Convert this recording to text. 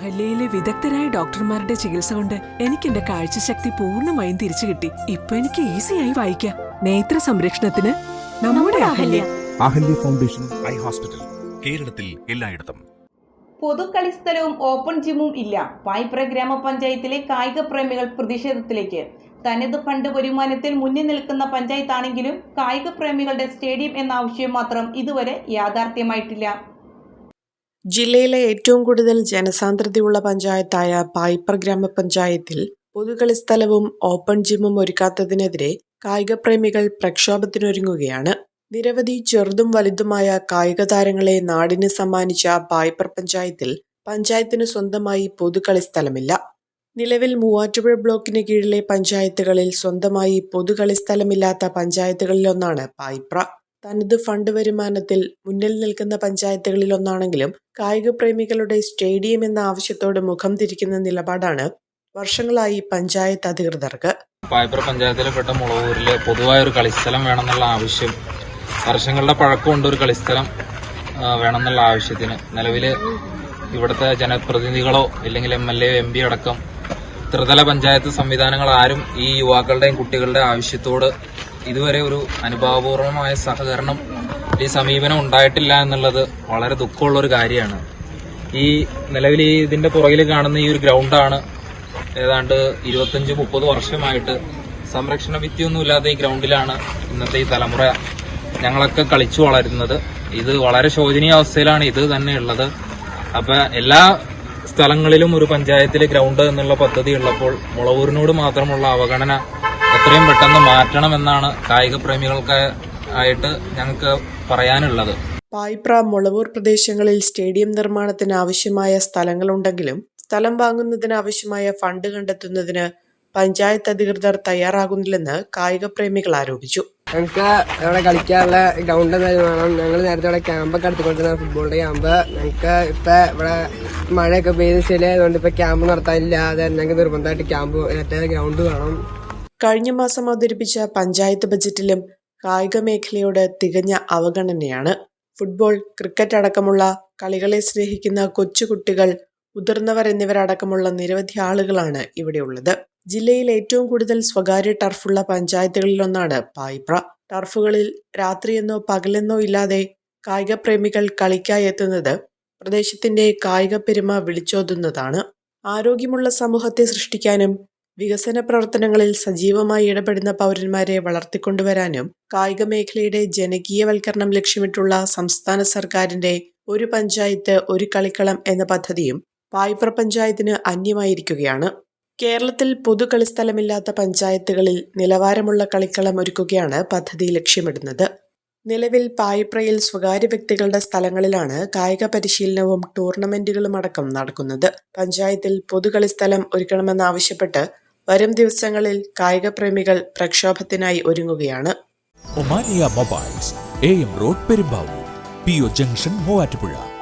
അഹല്യയിലെ വിദഗ്ധരായ ഡോക്ടർമാരുടെ ചികിത്സ കൊണ്ട് എനിക്ക് എന്റെ കാഴ്ചശക്തി പൂർണമായും തിരിച്ചു കിട്ടി. ഇപ്പൊ എനിക്ക് ഈസിയായി വായിക്കാം. നേത്ര സംരക്ഷണത്തിന് നമ്മുടെ Ahalya. Ahalya. Foundation eye hospital കേരളത്തിൽ എല്ലായിടത്തും. പൊതുകളിസ്ഥലവും ഓപ്പൺ ജിമ്മും ഇല്ല. പായ്പ്ര ഗ്രാമപഞ്ചായത്തിലെ കായിക പ്രേമികൾ പ്രതിഷേധത്തിലേക്ക്. തനത് ഫണ്ട് വരുമാനത്തിൽ മുന്നിൽ നിൽക്കുന്ന പഞ്ചായത്താണെങ്കിലും കായിക പ്രേമികളുടെ സ്റ്റേഡിയം എന്ന ആവശ്യം മാത്രം ഇതുവരെ യാഥാർത്ഥ്യമായിട്ടില്ല. ജില്ലയിലെ ഏറ്റവും കൂടുതൽ ജനസാന്ദ്രതയുള്ള പഞ്ചായത്തായ പായിപ്പർ ഗ്രാമപഞ്ചായത്തിൽ പൊതുകളിസ്ഥലവും ഓപ്പൺ ജിമ്മും ഒരുക്കാത്തതിനെതിരെ കായിക കായികപ്രേമികൾ പ്രക്ഷോഭത്തിനൊരുങ്ങുകയാണ്. നിരവധി ചെറുതും വലുതുമായ കായിക താരങ്ങളെ നാടിന് സമ്മാനിച്ച പായിപ്പർ പഞ്ചായത്തിൽ പഞ്ചായത്തിന് സ്വന്തമായി പൊതുകളി സ്ഥലമില്ല. നിലവിൽ മൂവാറ്റുപുഴ ബ്ലോക്കിന് കീഴിലെ പഞ്ചായത്തുകളിൽ സ്വന്തമായി പൊതുകളി പൊതുകളിസ്ഥലമില്ലാത്ത പഞ്ചായത്തുകളിലൊന്നാണ് പായിപ്ര തനത് ഫണ്ട് വരുമാനത്തിൽ മുന്നിൽ നിൽക്കുന്ന പഞ്ചായത്തുകളിലൊന്നാണെങ്കിലും കായിക പ്രേമികളുടെ സ്റ്റേഡിയം എന്ന ആവശ്യത്തോട് മുഖം തിരിക്കുന്ന നിലപാടാണ് വർഷങ്ങളായി പഞ്ചായത്ത് അധികൃതർക്ക്. പായപ്പുറ പഞ്ചായത്തിൽപ്പെട്ട മുളവൂരിൽ പൊതുവായ ഒരു കളിസ്ഥലം വേണമെന്നുള്ള ആവശ്യം വർഷങ്ങളുടെ പഴക്കമുണ്ട് ഒരു കളിസ്ഥലം വേണമെന്നുള്ള ആവശ്യത്തിന്. നിലവിൽ ഇവിടുത്തെ ജനപ്രതിനിധികളോ ഇല്ലെങ്കിൽ M L A M P അടക്കം ത്രിതല പഞ്ചായത്ത് സംവിധാനങ്ങൾ ആരും ഈ യുവാക്കളുടെയും കുട്ടികളുടെ ആവശ്യത്തോട് ഇതുവരെ ഒരു അനുഭാവപൂർവമായ സഹകരണം ഈ സമീപനം ഉണ്ടായിട്ടില്ല എന്നുള്ളത് വളരെ ദുഃഖമുള്ള ഒരു കാര്യമാണ്. ഈ നിലവിൽ ഈ ഇതിന്റെ പുറകിൽ കാണുന്ന ഈ ഒരു ഗ്രൗണ്ടാണ് ഏതാണ്ട് ഇരുപത്തഞ്ച് മുപ്പത് വർഷമായിട്ട് സംരക്ഷണ ഭിത്തിയൊന്നുമില്ലാതെ ഈ ഗ്രൗണ്ടിലാണ് ഇന്നത്തെ ഈ തലമുറ ഞങ്ങളൊക്കെ കളിച്ചു വളരുന്നത്. ഇത് വളരെ ശോചനീയ അവസ്ഥയിലാണ് ഇത് തന്നെ ഉള്ളത്. അപ്പൊ എല്ലാ സ്ഥലങ്ങളിലും ഒരു പഞ്ചായത്തിലെ ഗ്രൗണ്ട് എന്നുള്ള പദ്ധതി ഉള്ളപ്പോൾ മുളവൂരിനോട് മാത്രമുള്ള അവഗണന എത്രയും പെട്ടെന്ന് മാറ്റണമെന്നാണ് കായിക പ്രേമികൾക്ക് ആയിട്ട് ഞങ്ങൾക്ക് പറയാനുള്ളത്. പായ്പ്ര മുളവൂർ പ്രദേശങ്ങളിൽ സ്റ്റേഡിയം നിർമ്മാണത്തിന് ആവശ്യമായ സ്ഥലങ്ങളുണ്ടെങ്കിലും സ്ഥലം വാങ്ങുന്നതിന് ആവശ്യമായ ഫണ്ട് കണ്ടെത്തുന്നതിന് പഞ്ചായത്ത് അധികൃതർ തയ്യാറാകുന്നില്ലെന്ന് കായിക പ്രേമികൾ ആരോപിച്ചു. ഞങ്ങൾക്ക് ഇവിടെ കളിക്കാനുള്ള ഗ്രൗണ്ട് വേണം. ഞങ്ങൾ നേരത്തെ ഇവിടെ ക്യാമ്പൊക്കെ എടുത്തുകൊണ്ടിരുന്ന ഫുട്ബോളിന്റെ ക്യാമ്പ് ഞങ്ങൾക്ക് ഇപ്പൊ ഇവിടെ മഴയൊക്കെ പെയ്ത് ശരിയായതുകൊണ്ട് ഇപ്പൊ ക്യാമ്പ് നടത്താനില്ല. അത് ഞങ്ങൾക്ക് നിർബന്ധമായിട്ട് ക്യാമ്പ് മറ്റേ ഗ്രൗണ്ട് വേണം. കഴിഞ്ഞ മാസം അവതരിപ്പിച്ച പഞ്ചായത്ത് ബജറ്റിലും കായിക മേഖലയോട് തികഞ്ഞ അവഗണനയാണ്. ഫുട്ബോൾ ക്രിക്കറ്റ് അടക്കമുള്ള കളികളെ സ്നേഹിക്കുന്ന കൊച്ചുകുട്ടികൾ മുതിർന്നവർ എന്നിവരടക്കമുള്ള നിരവധി ആളുകളാണ് ഇവിടെയുള്ളത്. ജില്ലയിൽ ഏറ്റവും കൂടുതൽ സ്വകാര്യ ടർഫുള്ള പഞ്ചായത്തുകളിലൊന്നാണ് പായിപ്ര. ടർഫുകളിൽ രാത്രിയെന്നോ പകലെന്നോ ഇല്ലാതെ കായിക പ്രേമികൾ കളിക്കായി എത്തുന്നത് പ്രദേശത്തിന്റെ കായിക പെരുമ വിളിച്ചോതുന്നതാണ്. ആരോഗ്യമുള്ള സമൂഹത്തെ സൃഷ്ടിക്കാനും വികസന പ്രവർത്തനങ്ങളിൽ സജീവമായി ഇടപെടുന്ന പൗരന്മാരെ വളർത്തിക്കൊണ്ടുവരാനും കായിക മേഖലയുടെ ജനകീയവൽക്കരണം ലക്ഷ്യമിട്ടുള്ള സംസ്ഥാന സർക്കാരിന്റെ ഒരു പഞ്ചായത്ത് ഒരു കളിക്കളം എന്ന പദ്ധതിയും പായിപ്ര പഞ്ചായത്തിന് അന്യമായിരിക്കുകയാണ്. കേരളത്തിൽ പൊതു കളിസ്ഥലമില്ലാത്ത പഞ്ചായത്തുകളിൽ നിലവാരമുള്ള കളിക്കളം ഒരുക്കുകയാണ് പദ്ധതി ലക്ഷ്യമിടുന്നത്. നിലവിൽ പായിപ്രയിൽ സ്വകാര്യ വ്യക്തികളുടെ സ്ഥലങ്ങളിലാണ് കായിക പരിശീലനവും ടൂർണമെന്റുകളും അടക്കം നടക്കുന്നത്. പഞ്ചായത്തിൽ പൊതു പൊതുകളിസ്ഥലം ഒരുക്കണമെന്നാവശ്യപ്പെട്ട് വരും ദിവസങ്ങളിൽ കായിക പ്രേമികൾ പ്രക്ഷോഭത്തിനായി ഒരുങ്ങുകയാണ്. Omania mobiles A M road Perumbavoor P O junction Muvattupuzha.